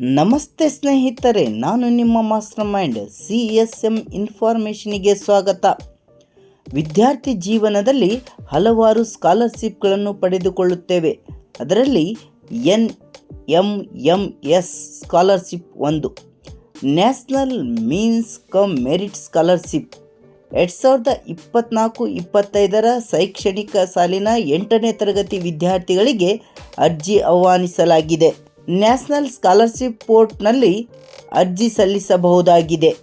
ನಮಸ್ತೆ ಸ್ನೇಹಿತರೆ, ನಾನು ನಿಮ್ಮ master mind C S M ಇನ್ಫಾರ್ಮೇಷನಿಗೆ ಸ್ವಾಗತ. ವಿದ್ಯಾರ್ಥಿ ಜೀವನದಲ್ಲಿ ಹಲವಾರು ಸ್ಕಾಲರ್ಶಿಪ್ಗಳನ್ನು ಪಡೆದುಕೊಳ್ಳುತ್ತೇವೆ. ಅದರಲ್ಲಿ N M M S scholarship ಒಂದು national means cum merit scholarship ಎರಡು ಸಾವಿರದ ಇಪ್ಪತ್ನಾಲ್ಕು, ಇಪ್ಪತ್ತೈದರ ಶೈಕ್ಷಣಿಕ ಸಾಲಿನ ಎಂಟನೇ ತರಗತಿ ವಿದ್ಯಾರ್ಥಿಗಳಿಗೆ ಅರ್ಜಿ ಆಹ್ವಾನಿಸಲಾಗಿದೆ. ನ್ಯಾಷನಲ್ ಸ್ಕಾಲರ್ಶಿಪ್ ಪೋರ್ಟ್ನಲ್ಲಿ ಅರ್ಜಿ ಸಲ್ಲಿಸಬಹುದಾಗಿದೆ.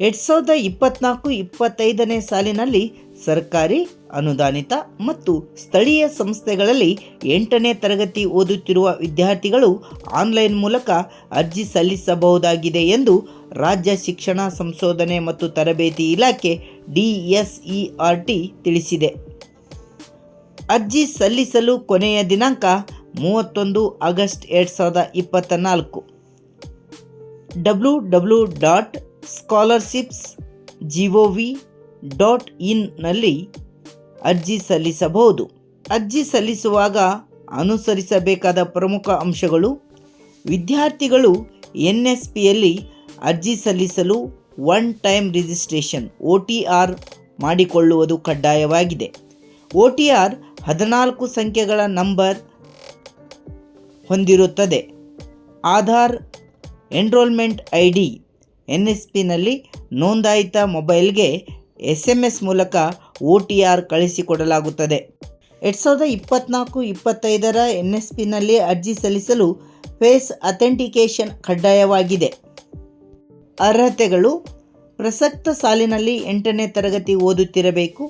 ಎರಡು ಸಾವಿರದ ಇಪ್ಪತ್ನಾಲ್ಕು ಇಪ್ಪತ್ತೈದನೇ ಸಾಲಿನಲ್ಲಿ ಸರ್ಕಾರಿ, ಅನುದಾನಿತ ಮತ್ತು ಸ್ಥಳೀಯ ಸಂಸ್ಥೆಗಳಲ್ಲಿ ಎಂಟನೇ ತರಗತಿ ಓದುತ್ತಿರುವ ವಿದ್ಯಾರ್ಥಿಗಳು ಆನ್ಲೈನ್ ಮೂಲಕ ಅರ್ಜಿ ಸಲ್ಲಿಸಬಹುದಾಗಿದೆ ಎಂದು ರಾಜ್ಯ ಶಿಕ್ಷಣ ಸಂಶೋಧನೆ ಮತ್ತು ತರಬೇತಿ ಇಲಾಖೆ ಡಿಎಸ್ಇಆರ್ಟಿ ತಿಳಿಸಿದೆ. ಅರ್ಜಿ ಸಲ್ಲಿಸಲು ಕೊನೆಯ ದಿನಾಂಕ ಮೂವತ್ತೊಂದು ಆಗಸ್ಟ್ ಎರಡು ಸಾವಿರದ ಇಪ್ಪತ್ತ ನಾಲ್ಕು W W dot scholarships G O V dot ಇನ್ನಲ್ಲಿ ಅರ್ಜಿ ಸಲ್ಲಿಸಬಹುದು. ಅರ್ಜಿ ಸಲ್ಲಿಸುವಾಗ ಅನುಸರಿಸಬೇಕಾದ ಪ್ರಮುಖ ಅಂಶಗಳು, ವಿದ್ಯಾರ್ಥಿಗಳು ಎನ್ ಎಸ್ ಪಿಯಲ್ಲಿ ಅರ್ಜಿ ಸಲ್ಲಿಸಲು one time registration, O T R ಮಾಡಿಕೊಳ್ಳುವುದು ಕಡ್ಡಾಯವಾಗಿದೆ. ಒ ಟಿ ಆರ್ ಹದಿನಾಲ್ಕು ಸಂಖ್ಯೆಗಳ ನಂಬರ್ ಹೊಂದಿರುತ್ತದೆ. Aadhaar enrolment I D N S ಪಿನಲ್ಲಿ ನೋಂದಾಯಿತ ಮೊಬೈಲ್ಗೆ ಎಸ್ ಎಂ ಎಸ್ ಮೂಲಕ ಒ ಟಿ ಆರ್ ಕಳಿಸಿಕೊಡಲಾಗುತ್ತದೆ. ಎರಡು ಸಾವಿರದ ಇಪ್ಪತ್ತ್ನಾಲ್ಕು ಇಪ್ಪತ್ತೈದರ ಎನ್ ಎಸ್ ಪಿನಲ್ಲಿ ಅರ್ಜಿ ಸಲ್ಲಿಸಲು ಫೇಸ್ ಅಥೆಂಟಿಕೇಷನ್ ಕಡ್ಡಾಯವಾಗಿದೆ. ಅರ್ಹತೆಗಳು, ಪ್ರಸಕ್ತ ಸಾಲಿನಲ್ಲಿ ಎಂಟನೇ ತರಗತಿ ಓದುತ್ತಿರಬೇಕು.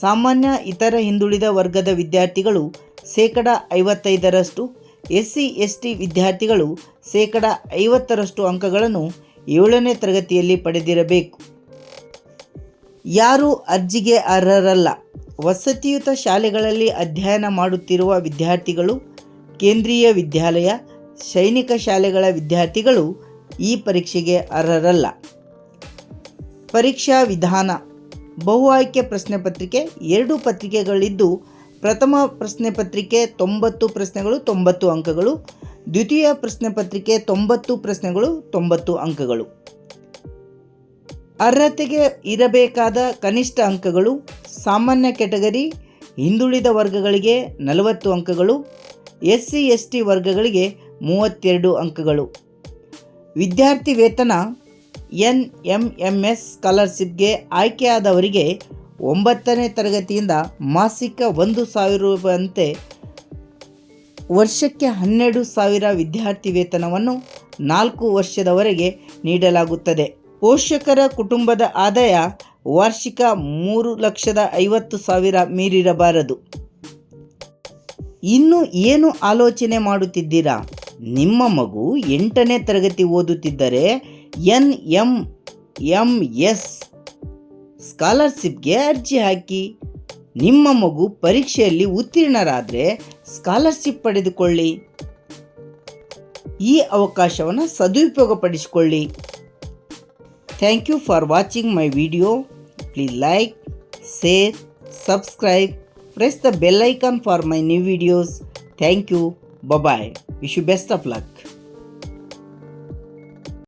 ಸಾಮಾನ್ಯ, ಇತರ ಹಿಂದುಳಿದ ವರ್ಗದ ವಿದ್ಯಾರ್ಥಿಗಳು ಶೇಕಡ ಐವತ್ತೈದರಷ್ಟು ಎಸ್ ಸಿ ಎಸ್ ಟಿ ವಿದ್ಯಾರ್ಥಿಗಳು ಶೇಕಡ ಐವತ್ತರಷ್ಟು ಅಂಕಗಳನ್ನು ಏಳನೇ ತರಗತಿಯಲ್ಲಿ ಪಡೆದಿರಬೇಕು. ಯಾರು ಅರ್ಜಿಗೆ ಅರ್ಹರಲ್ಲ. ವಸತಿಯುತ ಶಾಲೆಗಳಲ್ಲಿ ಅಧ್ಯಯನ ಮಾಡುತ್ತಿರುವ ವಿದ್ಯಾರ್ಥಿಗಳು, ಕೇಂದ್ರೀಯ ವಿದ್ಯಾಲಯ, ಸೈನಿಕ ಶಾಲೆಗಳ ವಿದ್ಯಾರ್ಥಿಗಳು ಈ ಪರೀಕ್ಷೆಗೆ ಅರ್ಹರಲ್ಲ. ಪರೀಕ್ಷಾ ವಿಧಾನ, ಬಹು ಆಯ್ಕೆ ಪ್ರಶ್ನೆ ಪತ್ರಿಕೆ, ಎರಡು ಪತ್ರಿಕೆಗಳಿದ್ದು ಪ್ರಥಮ ಪ್ರಶ್ನೆ ಪತ್ರಿಕೆ ತೊಂಬತ್ತು ಪ್ರಶ್ನೆಗಳು, ತೊಂಬತ್ತು ಅಂಕಗಳು. ದ್ವಿತೀಯ ಪ್ರಶ್ನೆ ಪತ್ರಿಕೆ ತೊಂಬತ್ತು ಪ್ರಶ್ನೆಗಳು, ತೊಂಬತ್ತು ಅಂಕಗಳು. ಅರ್ಹತೆಗೆ ಇರಬೇಕಾದ ಕನಿಷ್ಠ ಅಂಕಗಳು, ಸಾಮಾನ್ಯ ಕ್ಯಾಟಗರಿ, ಹಿಂದುಳಿದ ವರ್ಗಗಳಿಗೆ ನಲವತ್ತು ಅಂಕಗಳು ಎಸ್ ಸಿ ಎಸ್ ಟಿ ವರ್ಗಗಳಿಗೆ ಮೂವತ್ತೆರಡು ಅಂಕಗಳು. ವಿದ್ಯಾರ್ಥಿ ವೇತನ ಎನ್ ಎಂ ಎಂ ಎಸ್ ಸ್ಕಾಲರ್ಶಿಪ್ಗೆ ಆಯ್ಕೆಯಾದವರಿಗೆ ಒಂಬತ್ತನೇ ತರಗತಿಯಿಂದ ಮಾಸಿಕ ಒಂದು ಸಾವಿರ ರೂಪಾಯಿಯಂತೆ ವರ್ಷಕ್ಕೆ ಹನ್ನೆರಡು ಸಾವಿರ ವಿದ್ಯಾರ್ಥಿ ವೇತನವನ್ನು ನಾಲ್ಕು ವರ್ಷದವರೆಗೆ ನೀಡಲಾಗುತ್ತದೆ. ಪೋಷಕರ ಕುಟುಂಬದ ಆದಾಯ ವಾರ್ಷಿಕ ಮೂರು ಲಕ್ಷದ ಐವತ್ತು ಸಾವಿರ ಮೀರಿರಬಾರದು. ಇನ್ನು ಏನು ಆಲೋಚನೆ ಮಾಡುತ್ತಿದ್ದೀರಾ? ನಿಮ್ಮ ಮಗು ಎಂಟನೇ ತರಗತಿ ಓದುತ್ತಿದ್ದರೆ ಎನ್ ಎಂ ಎಂ ಎಸ್ ಸ್ಕಾಲರ್ಶಿಪ್ಗೆ ಅರ್ಜಿ ಹಾಕಿ. ನಿಮ್ಮ ಮಗು ಪರೀಕ್ಷೆಯಲ್ಲಿ ಉತ್ತೀರ್ಣರಾದರೆ ಸ್ಕಾಲರ್ಶಿಪ್ ಪಡೆದುಕೊಳ್ಳಿ. ಈ ಅವಕಾಶವನ್ನು ಸದುಪಯೋಗಪಡಿಸಿಕೊಳ್ಳಿ. Thank you for watching my video. Please like, share, subscribe, press the bell icon for my new videos. Thank you, bye bye. Wish you best of luck.